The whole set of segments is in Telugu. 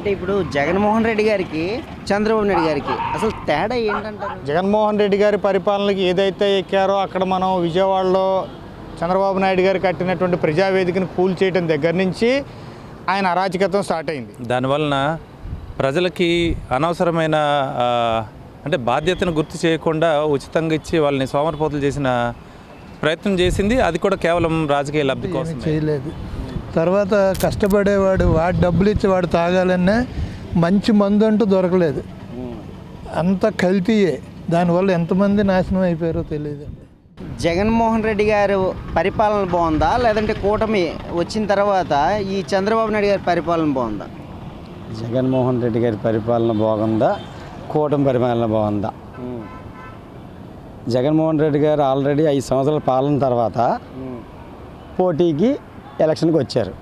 అంటే ఇప్పుడు జగన్మోహన్ రెడ్డి గారికి చంద్రబాబు నాయుడు గారికి అసలు తేడా ఏంటంటారు? జగన్మోహన్ రెడ్డి గారి పరిపాలనకి ఏదైతే ఎక్కారో అక్కడ మనం విజయవాడలో చంద్రబాబు నాయుడు గారు కట్టినటువంటి ప్రజావేదికను కూల్ చేయడం దగ్గర నుంచి ఆయన అరాచకత్వం స్టార్ట్ అయింది. దానివలన ప్రజలకి అనవసరమైన అంటే బాధ్యతను గుర్తు చేయకుండా ఉచితంగా ఇచ్చి వాళ్ళని సోమరిపోతులు చేసిన ప్రయత్నం చేసింది. అది కూడా కేవలం రాజకీయ లబ్ధి కోసం చేయలేదు. తర్వాత కష్టపడేవాడు వాడు డబ్బులు ఇచ్చి వాడు తాగాలన్నా మంచి మందు అంటూ దొరకలేదు. అంత కల్తీయే. దానివల్ల ఎంతమంది నాశనం అయిపోయారో తెలియదండి. జగన్మోహన్ రెడ్డి గారు పరిపాలన బాగుందా? లేదంటే కూటమి వచ్చిన తర్వాత ఈ చంద్రబాబు నాయుడు గారి పరిపాలన బాగుందా? జగన్మోహన్ రెడ్డి గారి పరిపాలన బాగుందా? కూటమి పరిపాలన బాగుందా? జగన్మోహన్ రెడ్డి గారు ఆల్రెడీ ఐదు సంవత్సరాల పాలన తర్వాత పోటీకి ఎలక్షన్కి వచ్చారు.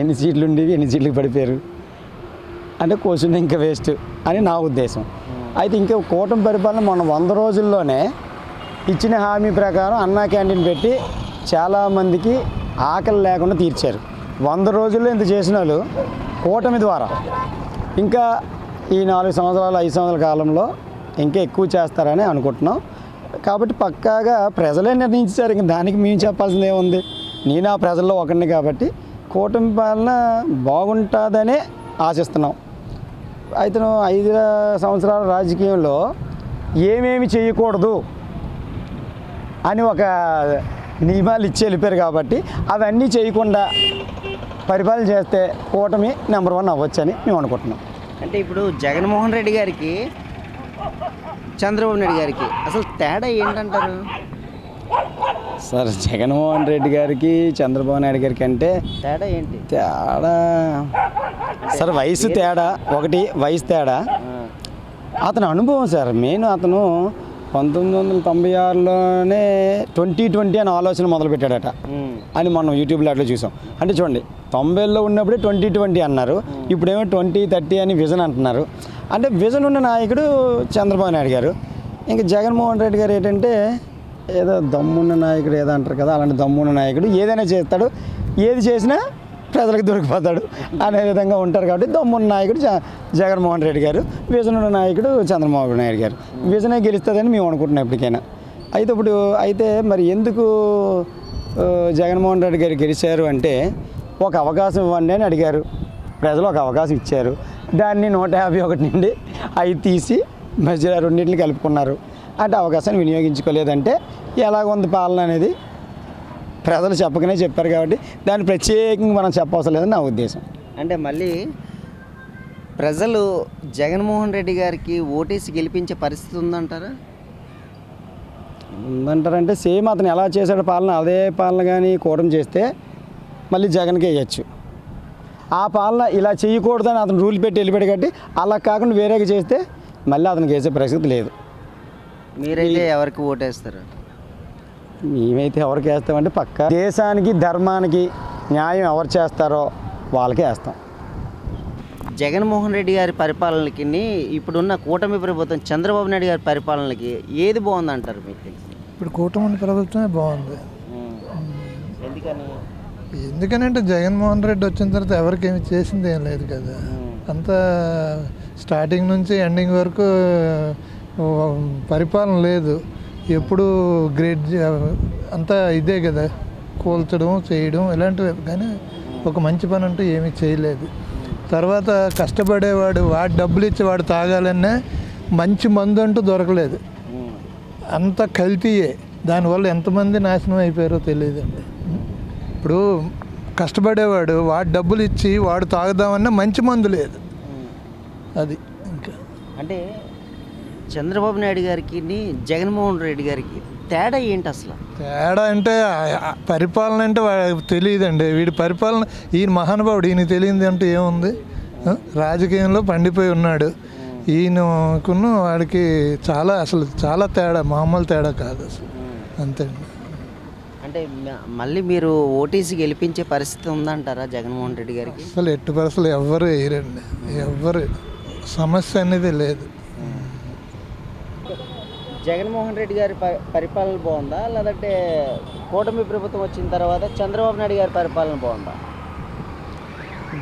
ఎన్ని సీట్లు ఉండేవి ఎన్ని సీట్లకు పడిపోయారు? అంటే కూర్చుని ఇంకా వేస్ట్ అని నా ఉద్దేశం. అయితే ఇంకా కూటమి పరిపాలన మొన్న వంద రోజుల్లోనే ఇచ్చిన హామీ ప్రకారం అన్నా క్యాంటీన్ పెట్టి చాలామందికి ఆకలి లేకుండా తీర్చారు. వంద రోజుల్లో ఇంత చేసిన వాళ్ళు కూటమి ద్వారా. ఇంకా ఈ నాలుగు సంవత్సరాలు ఐదు సంవత్సరాల కాలంలో ఇంకా ఎక్కువ చేస్తారని అనుకుంటున్నాం. కాబట్టి పక్కాగా ప్రజలే నిర్ణయించారు. ఇంకా దానికి మేము చెప్పాల్సింది ఏముంది? నేను ఆ ప్రజల్లో ఒకరిని కాబట్టి కూటమి పాలన బాగుంటుందనే ఆశిస్తున్నాం. అయితే ఐదు సంవత్సరాల రాజకీయంలో ఏమేమి చేయకూడదు అని ఒక నియమాలు ఇచ్చి వెళ్ళిపోయారు కాబట్టి అవన్నీ చేయకుండా పరిపాలన చేస్తే కూటమి నెంబర్ వన్ అవ్వచ్చని మేము అనుకుంటున్నాం. అంటే ఇప్పుడు జగన్మోహన్ రెడ్డి గారికి చంద్రబాబు నాయుడు గారికి అసలు తేడా ఏంటంటారు? సార్ జగన్మోహన్ రెడ్డి గారికి చంద్రబాబు నాయుడు గారికి అంటే తేడా ఏంటి? తేడా? సార్ వయసు తేడా. ఒకటి వయసు తేడా. అతని అనుభవం సార్ మెయిన్ అతను పంతొమ్మిది వందల తొంభై ఆరులోనే ట్వంటీ ట్వంటీ అని ఆలోచన మొదలుపెట్టాడట. అని మనం యూట్యూబ్లో అట్లా చూసాం. అంటే చూడండి తొంభైలో ఉన్నప్పుడే ట్వంటీ ట్వంటీ అన్నారు. ఇప్పుడేమో ట్వంటీ థర్టీ అని విజన్ అంటున్నారు. అంటే విజన్ ఉన్న నాయకుడు చంద్రబాబు నాయుడు గారు. ఇంకా జగన్మోహన్ రెడ్డి గారు ఏంటంటే ఏదో దమ్మున్న నాయకుడు ఏదో అంటారు కదా అలాంటి దమ్మున్న నాయకుడు ఏదైనా చేస్తాడు. ఏది చేసినా ప్రజలకు దొరికిపోతాడు అనే విధంగా ఉంటారు కాబట్టి దమ్మున్న నాయకుడు జగన్మోహన్ రెడ్డి గారు విజనున్న నాయకుడు చంద్రబాబు నాయుడు గారు. విజనే గెలుస్తుందని మేము అనుకుంటున్నాం ఎప్పటికైనా. అయితే ఇప్పుడు అయితే మరి ఎందుకు జగన్మోహన్ రెడ్డి గారు గెలిచారు అంటే ఒక అవకాశం ఇవ్వండి అని అడిగారు. ప్రజలు ఒక అవకాశం ఇచ్చారు. దాన్ని నూట యాభై ఒకటి నుండి అవి తీసి మధ్య రెండింటిని కలుపుకున్నారు. అంటే అవకాశాన్ని వినియోగించుకోలేదంటే ఎలాగుంది పాలన అనేది? ప్రజలు చెప్పకనే చెప్పారు కాబట్టి దాన్ని ప్రత్యేకంగా మనం చెప్పవసరం లేదని నా ఉద్దేశం. అంటే మళ్ళీ ప్రజలు జగన్మోహన్ రెడ్డి గారికి ఓటేసి గెలిపించే పరిస్థితి ఉందంటారా? ఉందంటారంటే సేమ్ అతను ఎలా చేశాడు పాలన అదే పాలన కానీ కూటమి చేస్తే మళ్ళీ జగన్కే వేయచ్చు ఆ పాలన ఇలా చేయకూడదని అతను రూల్ పెట్టి వెళ్ళిపోయాడు కాబట్టి అలా కాకుండా వేరేగా చేస్తే మళ్ళీ అతనికి వేసే పరిస్థితి లేదు. మీరైతే ఎవరికి ఓటేస్తారు? మేమైతే ఎవరికి వేస్తామంటే పక్క దేశానికి ధర్మానికి న్యాయం ఎవరు చేస్తారో వాళ్ళకే వేస్తాం. జగన్మోహన్ రెడ్డి గారి పరిపాలనకి ఇప్పుడున్న కూటమి ప్రభుత్వం చంద్రబాబు నాయుడు గారి పరిపాలనకి ఏది బాగుందంటారు మీకు తెలిసి? ఇప్పుడు కూటమి ప్రభుత్వమే బాగుంది. ఎందుకని? ఎందుకనంటే జగన్మోహన్ రెడ్డి వచ్చిన తర్వాత ఎవరికి ఏమి చేసింది ఏం లేదు కదా. అంతా స్టార్టింగ్ నుంచి ఎండింగ్ వరకు పరిపాలన లేదు. ఎప్పుడు గ్రేట్ అంతా ఇదే కదా. కూల్చడం చేయడం ఇలాంటివి. కానీ ఒక మంచి పని అంటూ ఏమీ చేయలేదు. తర్వాత కష్టపడేవాడు వాడు డబ్బులు ఇచ్చి వాడు తాగాలన్నా మంచి మందు అంటూ దొరకలేదు. అంత కల్తీయే. దానివల్ల ఎంతమంది నాశనం అయిపోయారో తెలియదండి. ఇప్పుడు కష్టపడేవాడు వాడు డబ్బులు ఇచ్చి వాడు తాగుదామన్నా మంచి మందు లేదు. అది ఇంకా. అంటే చంద్రబాబు నాయుడు గారికి జగన్మోహన్ రెడ్డి గారికి తేడా ఏంటి అసలు? తేడా అంటే పరిపాలన అంటే తెలియదండి. వీడి పరిపాలన ఈయన మహానుభావుడు ఈయన తెలియదు అంటే ఏముంది? రాజకీయంలో పండిపోయి ఉన్నాడు. ఈయనకున్న వాడికి చాలా అసలు చాలా తేడా మామూలు తేడా కాదు అసలు. అంతే. అంటే మళ్ళీ మీరు ఓటీసీ గెలిపించే పరిస్థితి ఉందంటారా జగన్మోహన్ రెడ్డి గారికి? అసలు ఎట్టి పరిస్థితులు ఎవ్వరు వేయరండి. ఎవ్వరు సమస్య అనేది లేదు. జగన్మోహన్ రెడ్డి గారి పరిపాలన బాగుందా? లేదంటే కూటమి ప్రభుత్వం వచ్చిన తర్వాత చంద్రబాబు నాయుడు గారి పరిపాలన బాగుందా?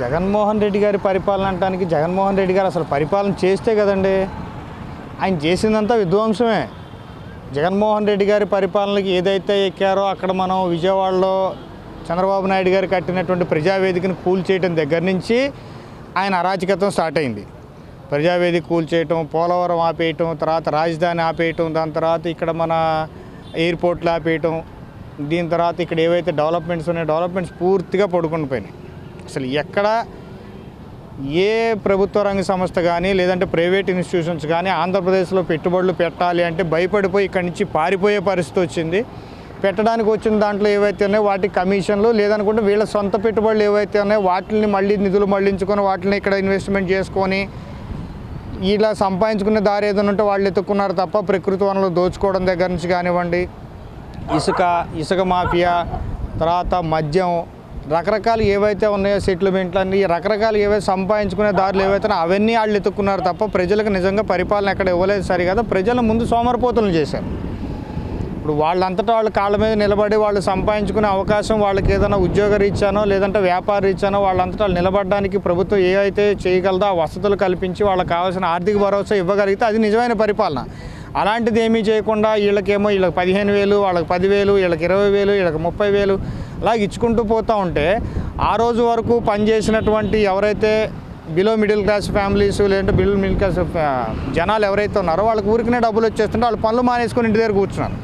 జగన్మోహన్ రెడ్డి గారి పరిపాలన అంటానికి జగన్మోహన్ రెడ్డి గారు అసలు పరిపాలన చేస్తే కదండి. ఆయన చేసిందంతా విధ్వంసమే. జగన్మోహన్ రెడ్డి గారి పరిపాలనకి ఏదైతే ఎక్కారో అక్కడ మనం విజయవాడలో చంద్రబాబు నాయుడు గారు కట్టినటువంటి ప్రజావేదికను కూల్చేయటం దగ్గర నుంచి ఆయన అరాచకత్వం స్టార్ట్ అయింది. ప్రజావేది కూల్చేయటం పోలవరం ఆపేయటం తర్వాత రాజధాని ఆపేయటం దాని తర్వాత ఇక్కడ మన ఎయిర్పోర్ట్లు ఆపేయటం దీని తర్వాత ఇక్కడ ఏవైతే డెవలప్మెంట్స్ ఉన్నాయో డెవలప్మెంట్స్ పూర్తిగా పడుకుని పోయినాయి. అసలు ఎక్కడ ఏ ప్రభుత్వ రంగ సంస్థ కానీ లేదంటే ప్రైవేట్ ఇన్స్టిట్యూషన్స్ కానీ ఆంధ్రప్రదేశ్లో పెట్టుబడులు పెట్టాలి అంటే భయపడిపోయి ఇక్కడి నుంచి పారిపోయే పరిస్థితి వచ్చింది. పెట్టడానికి వచ్చిన దాంట్లో ఏవైతే ఉన్నాయో వాటి కమిషన్లు లేదనుకుంటే వీళ్ళ సొంత పెట్టుబడులు ఏవైతే ఉన్నాయో వాటిని మళ్ళీ నిధులు మళ్ళించుకొని వాటిని ఇక్కడ ఇన్వెస్ట్మెంట్ చేసుకొని ఇలా సంపాదించుకునే దారి ఏదైనా ఉంటే వాళ్ళు ఎత్తుక్కున్నారు తప్ప ప్రకృతి వనరులు దోచుకోవడం దగ్గర నుంచి కానివ్వండి. ఇసుక ఇసుక మాఫియా తర్వాత మద్యం రకరకాలు ఏవైతే ఉన్నాయో సెటిల్మెంట్లు అన్నీ రకరకాలు ఏవైతే సంపాదించుకునే దారులు ఏవైతే అవన్నీ వాళ్ళు ఎత్తుక్కున్నారు తప్ప ప్రజలకు నిజంగా పరిపాలన ఎక్కడ ఇవ్వలేదు సరి కదా ప్రజల ముందు సోమరపోతులను చేశారు. ఇప్పుడు వాళ్ళంతటా వాళ్ళ కాళ్ళ మీద నిలబడి వాళ్ళు సంపాదించుకునే అవకాశం వాళ్ళకి ఏదైనా ఉద్యోగ రీత్యానో లేదంటే వ్యాపార రీత్యానో వాళ్ళంతటా వాళ్ళు నిలబడడానికి ప్రభుత్వం ఏవైతే చేయగలదో ఆ వసతులు కల్పించి వాళ్ళకి కావాల్సిన ఆర్థిక భరోసా ఇవ్వగలిగితే అది నిజమైన పరిపాలన. అలాంటిది ఏమీ చేయకుండా వీళ్ళకేమో వీళ్ళకి పదిహేను వేలు వాళ్ళకి పదివేలు వీళ్ళకి ఇరవై వేలు వీళ్ళకి ముప్పై వేలు అలా ఇచ్చుకుంటూ పోతూ ఉంటే ఆ రోజు వరకు పనిచేసినటువంటి ఎవరైతే బిలో మిడిల్ క్లాస్ ఫ్యామిలీస్ లేదంటే బిలో మిడిల్ క్లాస్ జనాలు ఎవరైతే ఉన్నారో వాళ్ళకి ఊరికనే డబ్బులు వచ్చేస్తుంటే వాళ్ళు పనులు మానేసుకొని ఇంటి దగ్గర కూర్చున్నారు.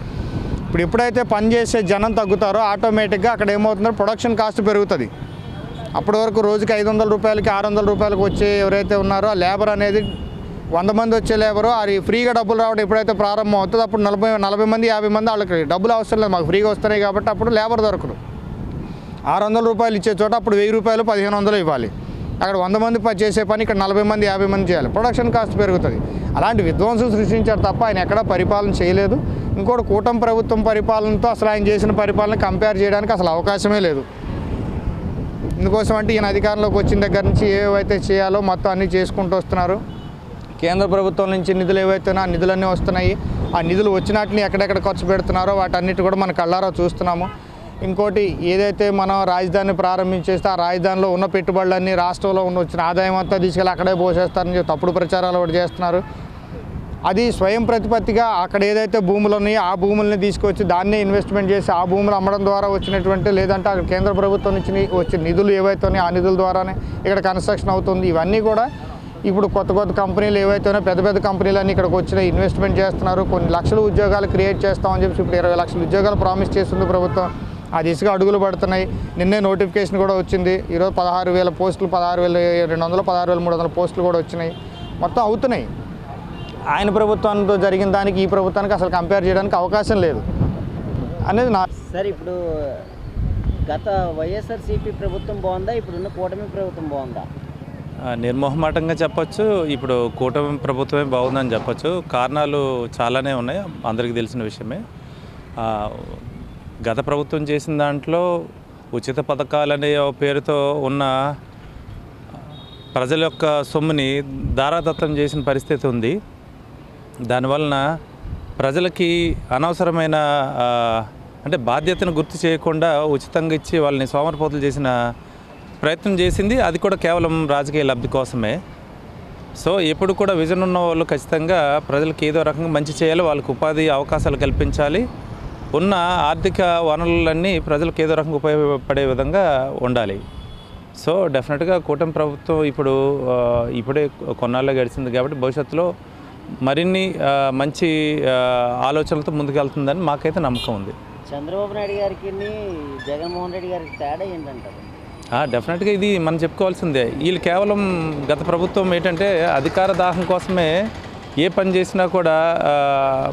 ఇప్పుడు ఎప్పుడైతే పని చేసే జనం తగ్గుతారో ఆటోమేటిక్గా అక్కడ ఏమవుతుందో ప్రొడక్షన్ కాస్ట్ పెరుగుతుంది. అప్పటి వరకు రోజుకి ఐదు వందల రూపాయలకి ఆరు వందల రూపాయలకి వచ్చే ఎవరైతే ఉన్నారో ఆ లేబర్ అనేది వంద మంది వచ్చే లేబరు అది ఫ్రీగా డబ్బులు రావడం ఎప్పుడైతే ప్రారంభం అవుతుందో అప్పుడు నలభై నలభై మంది యాభై మంది వాళ్ళకి డబ్బులు అవసరం లేదు. మాకు ఫ్రీగా వస్తున్నాయి కాబట్టి అప్పుడు లేబర్ దొరకదు. ఆరు వందల రూపాయలు ఇచ్చే చోట అప్పుడు వెయ్యి రూపాయలు పదిహేను వందలు ఇవ్వాలి. అక్కడ వంద మంది పని చేసే పని ఇక్కడ నలభై మంది యాభై మంది చేయాలి. ప్రొడక్షన్ కాస్ట్ పెరుగుతుంది. అలాంటి విధ్వంసం సృష్టించారు తప్ప ఆయన ఎక్కడా పరిపాలన చేయలేదు. ఇంకోటి కూటమి ప్రభుత్వం పరిపాలనతో అసలు ఆయన చేసిన పరిపాలన కంపేర్ చేయడానికి అసలు అవకాశమే లేదు. ఇందుకోసం అంటే ఈయన అధికారంలోకి వచ్చిన దగ్గర నుంచి ఏవైతే చేయాలో మొత్తం అన్నీ చేసుకుంటూ వస్తున్నారు. కేంద్ర ప్రభుత్వం నుంచి నిధులు ఏవైతే ఆ నిధులన్నీ వస్తున్నాయి. ఆ నిధులు వచ్చినట్లని ఎక్కడెక్కడ ఖర్చు పెడుతున్నారో వాటన్నిటి కూడా మన కళ్ళారా చూస్తున్నాము. ఇంకోటి ఏదైతే మనం రాజధాని ప్రారంభించేస్తే ఆ రాజధానిలో ఉన్న పెట్టుబడులన్నీ రాష్ట్రంలో ఉన్న వచ్చిన ఆదాయం అంతా తీసుకెళ్ళి అక్కడే పోసేస్తారని చెప్పి తప్పుడు ప్రచారాలు ఒకటి చేస్తున్నారు. అది స్వయం ప్రతిపత్తిగా అక్కడ ఏదైతే భూములు ఉన్నాయో ఆ భూముల్ని తీసుకొచ్చి దాన్నే ఇన్వెస్ట్మెంట్ చేసి ఆ భూములు అమ్మడం ద్వారా వచ్చినటువంటి లేదంటే అక్కడ కేంద్ర ప్రభుత్వం నుంచి వచ్చిన నిధులు ఏవైతే ఉన్నాయో ఆ నిధుల ద్వారానే ఇక్కడ కన్స్ట్రక్షన్ అవుతుంది. ఇవన్నీ కూడా ఇప్పుడు కొత్త కొత్త కంపెనీలు ఏవైతే ఉన్నాయో పెద్ద పెద్ద కంపెనీలన్నీ ఇక్కడికి వచ్చినాయి ఇన్వెస్ట్మెంట్ చేస్తున్నారు. కొన్ని లక్షల ఉద్యోగాలు క్రియేట్ చేస్తామని చెప్పి ఇప్పుడు ఇరవై లక్షల ఉద్యోగాలు ప్రామిస్ చేస్తుంది ప్రభుత్వం. ఆ దిశగా అడుగులు పడుతున్నాయి. నిన్నే నోటిఫికేషన్ కూడా వచ్చింది. ఈరోజు పదహారు వేల పోస్టులు పదహారు వేల రెండు వందలు పదహారు వేల మూడు వందల పోస్టులు కూడా వచ్చినాయి. మొత్తం అవుతున్నాయి. ఆయన ప్రభుత్వంతో జరిగిన దానికి ఈ ప్రభుత్వానికి అసలు కంపేర్ చేయడానికి అవకాశం లేదు. అనేది నా సార్ ఇప్పుడు గత వైఎస్ఆర్సీపీ ప్రభుత్వం బాగుందా? ఇప్పుడున్న కూటమి ప్రభుత్వం బాగుందా? ఆ, నిర్మోహమాటంగా చెప్పొచ్చు. ఇప్పుడు కూటమి ప్రభుత్వమే బాగుందని చెప్పొచ్చు. కారణాలు చాలానే ఉన్నాయి. అందరికీ తెలిసిన విషయమే. ఆ, గత ప్రభుత్వం చేసిన దాంట్లో ఉచిత పథకాలనే అనే పేరుతో ఉన్న ప్రజల యొక్క సొమ్ముని దారాదత్తం చేసిన పరిస్థితి ఉంది. దానివలన ప్రజలకి అనవసరమైన అంటే బాధ్యతను గుర్తు చేయకుండా ఉచితంగా ఇచ్చి వాళ్ళని సోమరిపోతులు చేసిన ప్రయత్నం చేసింది. అది కూడా కేవలం రాజకీయ లబ్ధి కోసమే. సో ఎప్పుడు కూడా విజన్ ఉన్న వాళ్ళు ఖచ్చితంగా ప్రజలకు ఏదో రకంగా మంచి చేయాలి. వాళ్ళకు ఉపాధి అవకాశాలు కల్పించాలి. ఉన్న ఆర్థిక వనరులన్నీ ప్రజలకు ఏదో రకంగా ఉపయోగపడే విధంగా ఉండాలి. సో డెఫినెట్గా కూటమి ప్రభుత్వం ఇప్పుడు ఇప్పుడే కొన్నాళ్ళే గడిచింది కాబట్టి భవిష్యత్తులో మరిన్ని మంచి ఆలోచనలతో ముందుకెళ్తుందని మాకైతే నమ్మకం ఉంది. చంద్రబాబు నాయుడు గారికి జగన్మోహన్ రెడ్డి గారికి తేడా ఏంటంటారు? డెఫినెట్గా ఇది మనం చెప్పుకోవాల్సిందే. వీళ్ళు కేవలం గత ప్రభుత్వం ఏంటంటే అధికార దాహం కోసమే ఏ పని చేసినా కూడా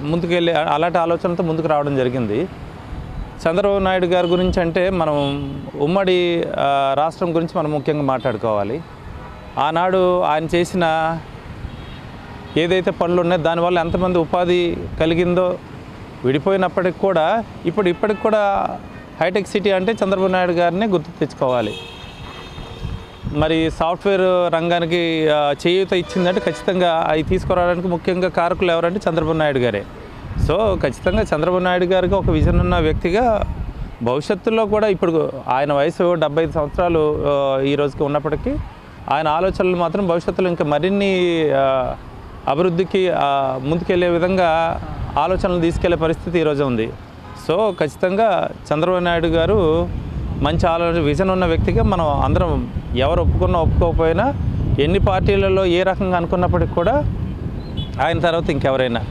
ముందుకెళ్ళి అలాంటి ఆలోచనలతో ముందుకు రావడం జరిగింది. చంద్రబాబు నాయుడు గారి గురించి అంటే మనం ఉమ్మడి రాష్ట్రం గురించి మనం ముఖ్యంగా మాట్లాడుకోవాలి. ఆనాడు ఆయన చేసిన ఏదైతే పనులు ఉన్నాయో దానివల్ల ఎంతమంది ఉపాధి కలిగిందో విడిపోయినప్పటికి కూడా ఇప్పుడు ఇప్పటికి కూడా హైటెక్ సిటీ అంటే చంద్రబాబు నాయుడు గారిని గుర్తు తెచ్చుకోవాలి. మరి సాఫ్ట్వేర్ రంగానికి చేయూత ఇచ్చిందంటే ఖచ్చితంగా అవి తీసుకురావడానికి ముఖ్యంగా కారకులు ఎవరంటే చంద్రబాబు నాయుడు గారే. సో ఖచ్చితంగా చంద్రబాబు నాయుడు గారికి ఒక విజన్ ఉన్న వ్యక్తిగా భవిష్యత్తులో కూడా ఇప్పుడు ఆయన వయసు డెబ్బై ఐదు సంవత్సరాలు ఈ రోజుకి ఉన్నప్పటికీ ఆయన ఆలోచనలు మాత్రం భవిష్యత్తులో ఇంకా మరిన్ని అభివృద్ధికి ముందుకెళ్ళే విధంగా ఆలోచనలు తీసుకెళ్ళే పరిస్థితి ఈరోజు ఉంది. సో ఖచ్చితంగా చంద్రబాబు నాయుడు గారు మంచి ఆలోచన విజన్ ఉన్న వ్యక్తిగా మనం అందరం ఎవరు ఒప్పుకున్నా ఒప్పుకోకపోయినా ఎన్ని పార్టీలలో ఏ రకంగా అనుకున్నప్పటికీ కూడా ఆయన తర్వాత ఇంకెవరైనా.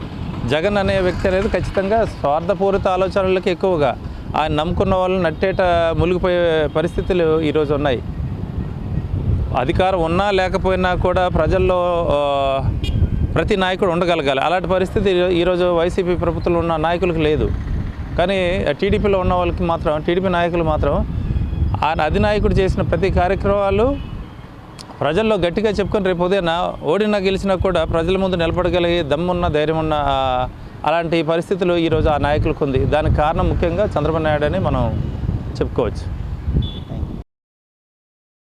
జగన్ అనే వ్యక్తి అనేది ఖచ్చితంగా స్వార్థపూరిత ఆలోచనలకు ఎక్కువగా ఆయన నమ్ముకున్న వాళ్ళు నట్టేట మునిగిపోయే పరిస్థితులు ఈరోజు ఉన్నాయి. అధికారం ఉన్నా లేకపోయినా కూడా ప్రజల్లో ప్రతి నాయకుడు ఉండగలగాలి. అలాంటి పరిస్థితి ఈరోజు వైసీపీ ప్రభుత్వంలో ఉన్న నాయకులకు లేదు. కానీ టీడీపీలో ఉన్న వాళ్ళకి మాత్రం టీడీపీ నాయకులు మాత్రం ఆయన అధినాయకుడు చేసిన ప్రతి కార్యక్రమాలు ప్రజల్లో గట్టిగా చెప్పుకొని రేపు ఉదయం ఓడినా గెలిచినా కూడా ప్రజల ముందు నిలబడగలిగే దమ్మున్న ధైర్యం ఉన్న అలాంటి పరిస్థితులు ఈరోజు ఆ నాయకులకు ఉంది. దానికి కారణం ముఖ్యంగా చంద్రబాబు నాయుడు అని మనం చెప్పుకోవచ్చు.